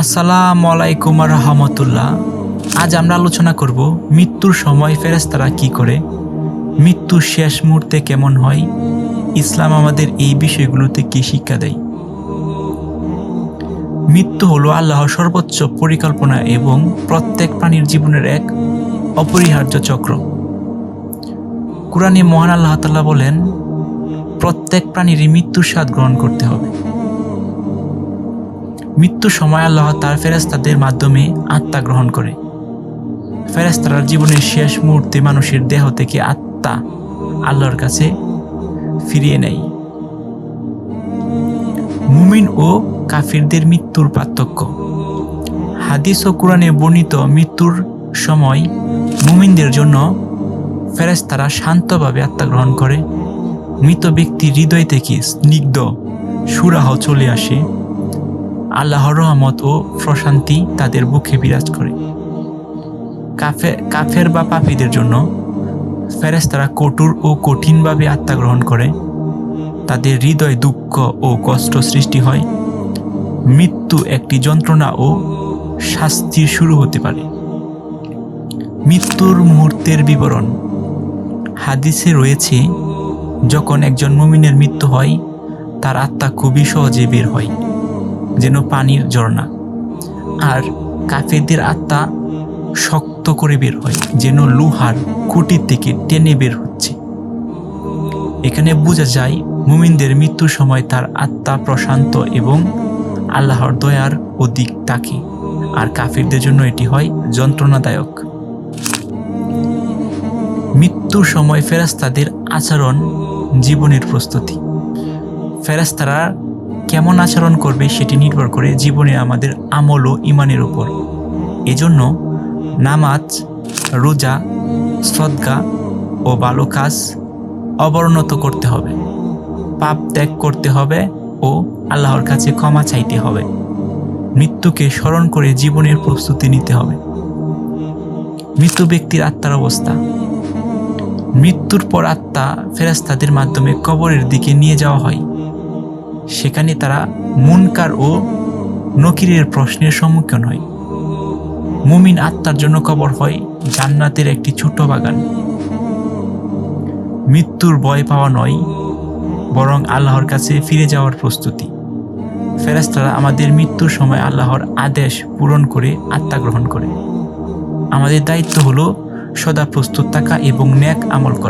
আসসালামু আলাইকুম রহমতুল্লাহ। আজ আমরা আলোচনা করব মৃত্যুর সময় ফেরেশতারা কি করে, মৃত্যুর শেষ মুহূর্তে কেমন হয়, ইসলাম আমাদের এই বিষয়গুলোতে কি শিক্ষা দেয়। মৃত্যু হলো আল্লাহর সর্বোচ্চ পরিকল্পনা এবং প্রত্যেক প্রাণীর জীবনের এক অপরিহার্য চক্র। কোরআনে মহান আল্লাহ তাআলা বলেন, প্রত্যেক প্রাণীরই মৃত্যুর স্বাদ গ্রহণ করতে হবে। মৃত্যুর সময় আল্লাহ তার ফেরেস্তাদের মাধ্যমে আত্মা গ্রহণ করে। ফেরেস্তারা জীবনের শেষ মুহূর্তে মানুষের দেহ থেকে আত্মা আল্লাহর কাছে ফিরিয়ে নেয়। মুমিন ও কাফিরদের মৃত্যুর পার্থক্য। হাদিস ও কোরআনে বর্ণিত মৃত্যুর সময় মুমিনদের জন্য ফেরেস্তারা শান্তভাবে আত্মা গ্রহণ করে। মৃত ব্যক্তির হৃদয় থেকে স্নিগ্ধ, সুরাহ চলে আসে। আল্লাহর রহমত ও প্রশান্তি তাদের বুকে বিরাজ করে। কাফে কাফের বা পাপীদের জন্য ফেরেস্তারা কঠোর ও কঠিনভাবে আত্মা গ্রহণ করে। তাদের হৃদয় দুঃখ ও কষ্ট সৃষ্টি হয়। মৃত্যু একটি যন্ত্রণা ও শাস্তির শুরু হতে পারে। মৃত্যুর মুহূর্তের বিবরণ। হাদিসে রয়েছে, যখন একজন মুমিনের মৃত্যু হয়, তার আত্মা খুবই সহজে বের হয়। যেন পানির ঝর্ণা আর কাফেরদের আত্মা শক্ত করে বের হয়, যেন লোহার খুঁটির থেকে টেনে বের হচ্ছে। এখানে বোঝা যায়, মুমিনদের মৃত্যুর সময় তার আত্মা প্রশান্ত এবং আল্লাহর দয়ার অধিক তাকে। আর কাফিরদের জন্য এটি হয় যন্ত্রণাদায়ক। মৃত্যুর সময় ফেরাস্তাদের আচরণ জীবনের প্রস্তুতি। ফেরাস্তারা কেমন আচরণ করবে সেটি নির্ভর করে জীবনে আমাদের আমল ও ইমানের উপর। এজন্য নামাজ, রোজা শ্রদ্ধা ও ভালো কাজ অবর্ণত করতে হবে। পাপ ত্যাগ করতে হবে ও আল্লাহর কাছে ক্ষমা চাইতে হবে। মৃত্যুকে স্মরণ করে জীবনের প্রস্তুতি নিতে হবে। মৃত্যু ব্যক্তির আত্মার অবস্থা। মৃত্যুর পর আত্মা ফেরাস্তাদের মাধ্যমে কবরের দিকে নিয়ে যাওয়া হয়। সেখানে তারা মুনকার ও নকিরের প্রশ্নের সম্মুখীন হয়। মুমিন আত্মার জন্য কবর হয় জান্নাতের একটি ছোট বাগান। মৃত্যুর ভয় পাওয়া নয়, বরং আল্লাহর কাছে ফিরে যাওয়ার প্রস্তুতি। ফেরাস্তারা আমাদের মৃত্যুর সময় আল্লাহর আদেশ পূরণ করে আত্মা গ্রহণ করে। আমাদের দায়িত্ব হলো সদা প্রস্তুত থাকা এবং ন্যাক আমল করা।